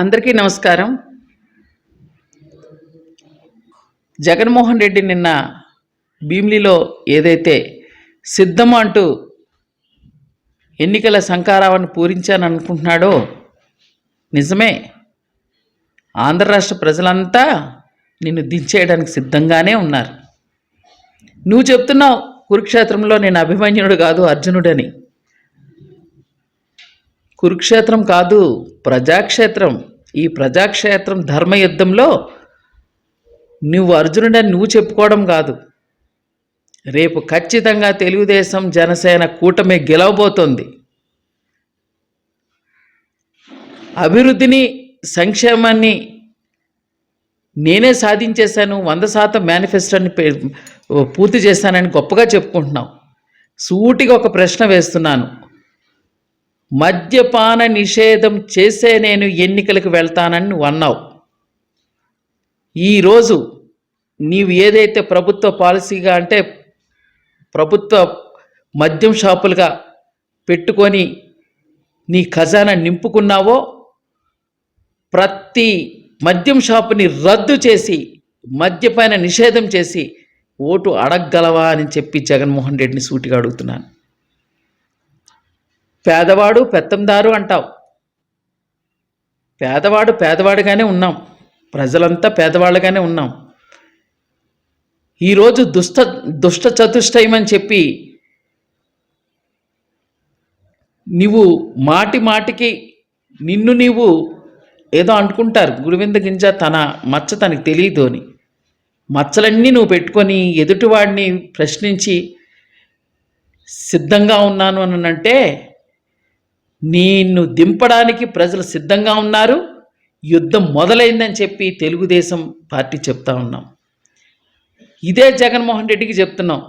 అందరికీ నమస్కారం. జగన్మోహన్ రెడ్డి నిన్న భీమిలిలో ఏదైతే సిద్ధం అంటూ ఎన్నికల సంకారావాన్ని పూరించాను అనుకుంటున్నాడో నిజమే. ఆంధ్ర రాష్ట్ర ప్రజలంతా నిన్ను దించేయడానికి సిద్ధంగానే ఉన్నారు. నువ్వు చెప్తున్నావు కురుక్షేత్రంలో నేను అభిమన్యుడు కాదు అర్జునుడని. కురుక్షేత్రం కాదు ప్రజాక్షేత్రం. ఈ ప్రజాక్షేత్రం ధర్మయుద్ధంలో నువ్వు అర్జునుడని నువ్వు చెప్పుకోవడం కాదు. రేపు ఖచ్చితంగా తెలుగుదేశం జనసేన కూటమి గెలవబోతోంది. అభివృద్ధిని సంక్షేమాన్ని నేనే సాధించేశాను వంద శాతం మేనిఫెస్టోని పూర్తి చేశానని గొప్పగా చెప్పుకుంటున్నావు. సూటిగా ఒక ప్రశ్న వేస్తున్నాను. మద్యపాన నిషేధం చేసే నేను ఎన్నికలకు వెళ్తానని నువ్వు అన్నావు. ఈరోజు నీవు ఏదైతే ప్రభుత్వ పాలసీగా అంటే ప్రభుత్వ మద్యం షాపులుగా పెట్టుకొని నీ ఖజానా నింపుకున్నావో ప్రతి మద్యం షాపుని రద్దు చేసి మద్యపైన నిషేధం చేసి ఓటు అడగగలవా అని చెప్పి జగన్మోహన్ రెడ్డిని సూటిగా అడుగుతున్నాను. పేదవాడు పెత్తందారు అంటావు. పేదవాడు పేదవాడుగానే ఉన్నాం. ప్రజలంతా పేదవాళ్ళుగానే ఉన్నాం. ఈరోజు దుష్ట దుష్ట చతుష్టయం అని చెప్పి నువ్వు మాటి మాటికి నిన్ను నీవు ఏదో అనుకుంటారు గురువింద గింజ తన మచ్చ తనకు తెలియదు అని. మచ్చలన్నీ నువ్వు పెట్టుకొని ఎదుటివాడిని ప్రశ్నించి సిద్ధంగా ఉన్నాను అని అంటే నిన్ను దింపడానికి ప్రజలు సిద్ధంగా ఉన్నారు. యుద్ధం మొదలైందని చెప్పి తెలుగుదేశం పార్టీ చెప్తా ఉన్నాం. ఇదే జగన్మోహన్ రెడ్డికి చెప్తున్నాం.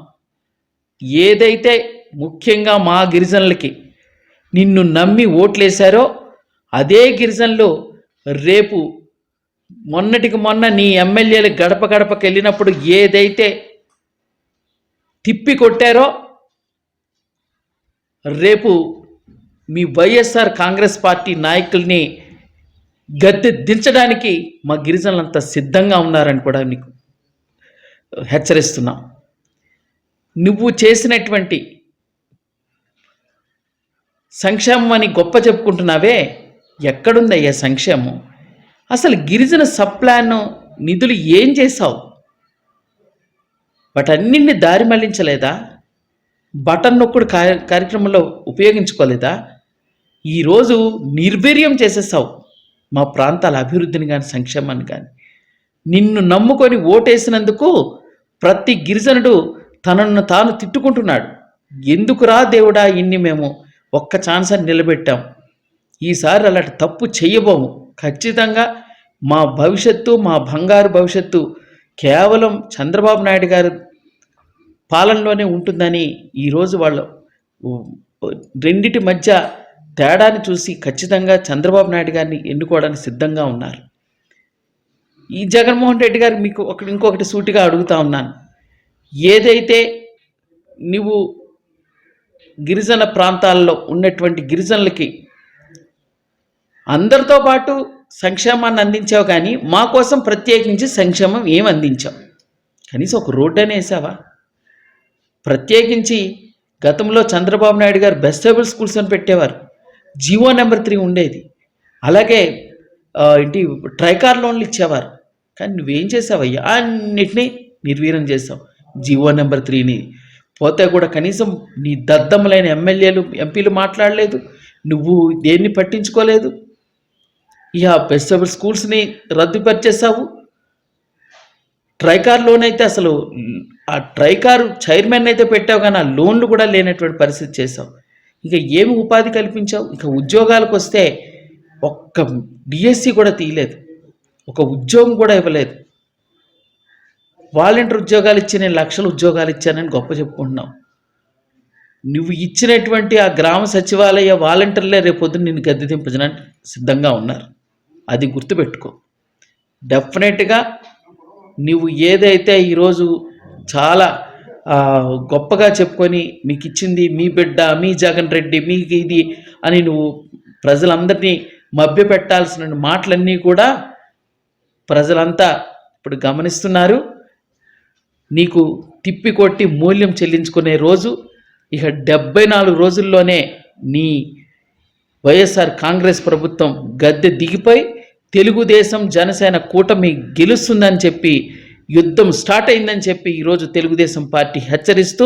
ఏదైతే ముఖ్యంగా మా గిరిజనులకి నిన్ను నమ్మి ఓట్లేశారో అదే గిరిజనులు రేపు మొన్నటికి మొన్న నీ ఎమ్మెల్యేలు గడప గడపకి వెళ్ళినప్పుడు ఏదైతే తిప్పి కొట్టారో రేపు మీ వైఎస్ఆర్ కాంగ్రెస్ పార్టీ నాయకుల్ని గద్దె దించడానికి మా గిరిజనులంతా సిద్ధంగా ఉన్నారని కూడా నీకు హెచ్చరిస్తున్నాం. నువ్వు చేసినటువంటి సంక్షేమం అని గొప్ప చెప్పుకుంటున్నావే ఎక్కడుందయ్యా సంక్షేమం? అసలు గిరిజన సప్లాన్ నిధులు ఏం చేశావు? వాటన్నింటినీ దారి మళ్ళించలేదా? బటన్ నొక్కుడు కార్య- కార్యక్రమంలో ఉపయోగించుకోలేదా? ఈరోజు నిర్వీర్యం చేసేసావు. మా ప్రాంతాల అభివృద్ధిని కానీ సంక్షేమాన్ని కానీ నిన్ను నమ్ముకొని ఓటేసినందుకు ప్రతి గిరిజనుడు తనను తాను తిట్టుకుంటున్నాడు. ఎందుకురా దేవుడా ఇన్ని మేము ఒక్క ఛాన్స్ అని నిలబెట్టాం. ఈసారి అలాంటి తప్పు చెయ్యబోము. ఖచ్చితంగా మా భవిష్యత్తు మా బంగారు భవిష్యత్తు కేవలం చంద్రబాబు నాయుడు గారు పాలనలోనే ఉంటుందని ఈరోజు వాళ్ళు రెండిటి మధ్య తేడాని చూసి ఖచ్చితంగా చంద్రబాబు నాయుడు గారిని ఎన్నుకోవడానికి సిద్ధంగా ఉన్నారు. ఈ జగన్మోహన్ రెడ్డి గారు మీకు ఒక ఇంకొకటి సూటిగా అడుగుతా ఉన్నాను. ఏదైతే నువ్వు గిరిజన ప్రాంతాల్లో ఉన్నటువంటి గిరిజనులకి అందరితో పాటు సంక్షేమాన్ని అందించావు కానీ మా కోసం ప్రత్యేకించి సంక్షేమం ఏం అందించావు? కనీసం ఒక రోడ్డు అనేసావా వేసావా? ప్రత్యేకించి గతంలో చంద్రబాబు నాయుడు గారు బెస్టేబుల్ స్కూల్స్ అని పెట్టేవారు. జియో నెంబర్ త్రీ ఉండేది. అలాగే ఏంటి ట్రైకార్ లోన్లు ఇచ్చేవారు. కానీ నువ్వేం చేసావయ్యా అన్నిటినీ నిర్వీర్యం చేసావు. జియో నెంబర్ త్రీని. పోతే కూడా కనీసం నీ దద్దమ్మలైన ఎమ్మెల్యేలు ఎంపీలు మాట్లాడలేదు. నువ్వు దేన్ని పట్టించుకోలేదు? ఇక బెస్టబుల్ స్కూల్స్ని రద్దుపరిచేసావు ట్రైకార్ లోన్ అయితే అసలు ఆ ట్రైకార్ చైర్మన్ అయితే పెట్టావు కానీ ఆ లోన్లు కూడా లేనటువంటి పరిస్థితి చేసావు ఇక ఏమి ఉపాధి కల్పించావు? ఇక ఉద్యోగాలకు వస్తే ఒక్క డిఎస్సి కూడా తీయలేదు. ఒక ఉద్యోగం కూడా ఇవ్వలేదు. వాలంటీర్ ఉద్యోగాలు ఇచ్చి నేను లక్షల ఉద్యోగాలు ఇచ్చానని గొప్ప చెప్పుకుంటున్నావు నువ్వు ఇచ్చినటువంటి ఆ గ్రామ సచివాలయ వాలంటీర్లే రేపొద్దున నిన్ను గద్దె దింపజడానికి సిద్ధంగా ఉన్నారు. అది గుర్తుపెట్టుకో. డెఫినెట్గా నువ్వు ఏదైతే ఈరోజు చాలా గొప్పగా చెప్పుకొని మీకు ఇచ్చింది మీ బిడ్డ మీ జగన్ రెడ్డి మీకు ఇది అని నువ్వు ప్రజలందరినీ మభ్యపెట్టాల్సిన మాటలన్నీ కూడా ప్రజలంతా ఇప్పుడు గమనిస్తున్నారు. నీకు తిప్పికొట్టి మూల్యం చెల్లించుకునే రోజు ఇక డెబ్బై నాలుగు రోజుల్లోనే నీ వైఎస్ఆర్ కాంగ్రెస్ ప్రభుత్వం గద్దె దిగిపోయి తెలుగుదేశం జనసేన కూటమి గెలుస్తుందని చెప్పి యుద్ధం స్టార్ట్ అయిందని చెప్పి ఈరోజు తెలుగుదేశం పార్టీ హెచ్చరిస్తూ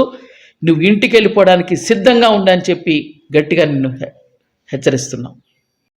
నువ్వు ఇంటికి వెళ్ళిపోవడానికి సిద్ధంగా ఉండని చెప్పి గట్టిగా నిన్ను హెచ్చరిస్తున్నాం.